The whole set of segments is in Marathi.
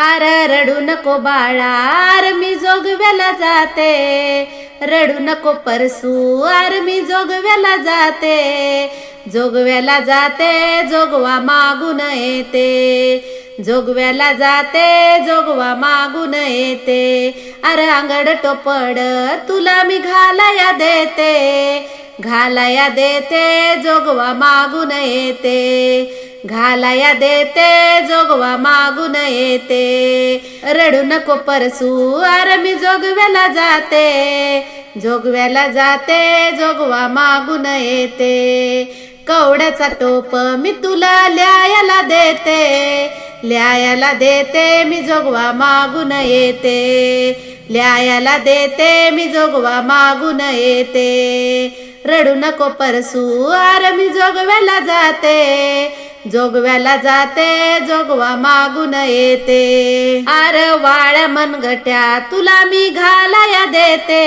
आर रडू नको बाळा आर मी जोगव्याला जाते. रडू नको परसू आर मी जोगव्याला जाते. जोगव्याला जाते जोगवा मागून येते. जोगव्याला जाते जोगवा मागून येते. अरे अंगड टोपड तुला मी घालाया देते. घालाया देते जोगवा मागून येते. घालाया देते जोगवा मागून येते. रडू नको परसू अरे मी जोगव्याला जाते. जोगव्याला जाते जोगवा मागून येते. कवड्याचा टोप मी तुला ल्यायाला देते. ल्यायाला देते मी जोगवा मागून येते. ल्यायाला देते मी जोगवा मागून येते. रडू नको परसू आर मी जोगव्याला जाते. जोगव्याला जाते जोगवा मागून येते. आर वाळ मनगट्या तुला मी घालाया देते.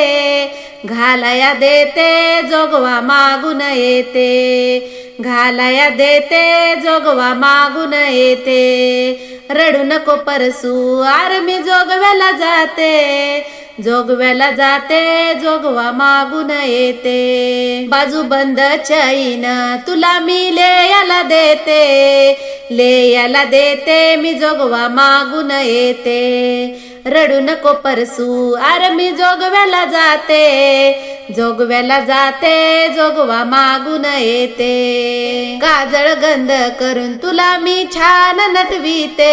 घालाया देते जोगवा मागून येते. घालाया देते जोगवा मागून येते. रडू नको परसू आर मी जोगव्याला जाते. जोगव्याला जाते जोगवा मागून येते. बाजू बंद चैन तुला मी लेयाला देते. लेयाला देते मी जोगवा मागून येते. रडू नको परसू आर मी जोगव्याला जाते. जोगव्याला जाते जोगवा मागून येते. काजळ गंध करून तुला मी छान नटविते.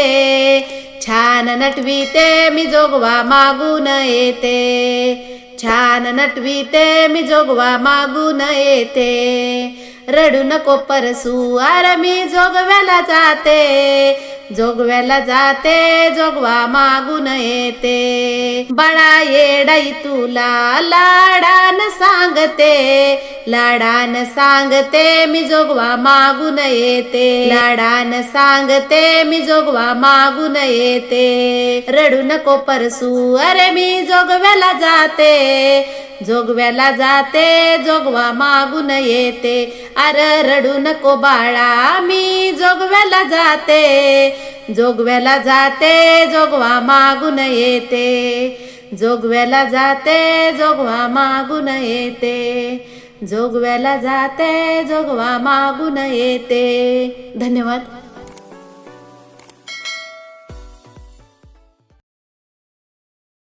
छान नटविते मी जोगवा मागून येते. छान नटविते मी जोगवा मागून येते. रडू नको परसू आर मी जोगव्याला जाते. जोगव्याला जाते जोगवा मागून येते. बळा येडाई तुला लाडान सांगते. लाडान सांगते मी जोगवा मागून येते. लाडान सांगते मी जोगवा मागून येते. रडू नको परसू अरे मी जोगव्याला जाते. जोगव्याला जाते जोगवा मागून येते. अरे रडू नको बाळा मी जोगव्याला जाते जोगव्याला जाते जोगवा मागून येते. जोगव्याला जाते जोगवा मागून येते. जोगव्याला जाते जोगवा मागून येते. धन्यवाद.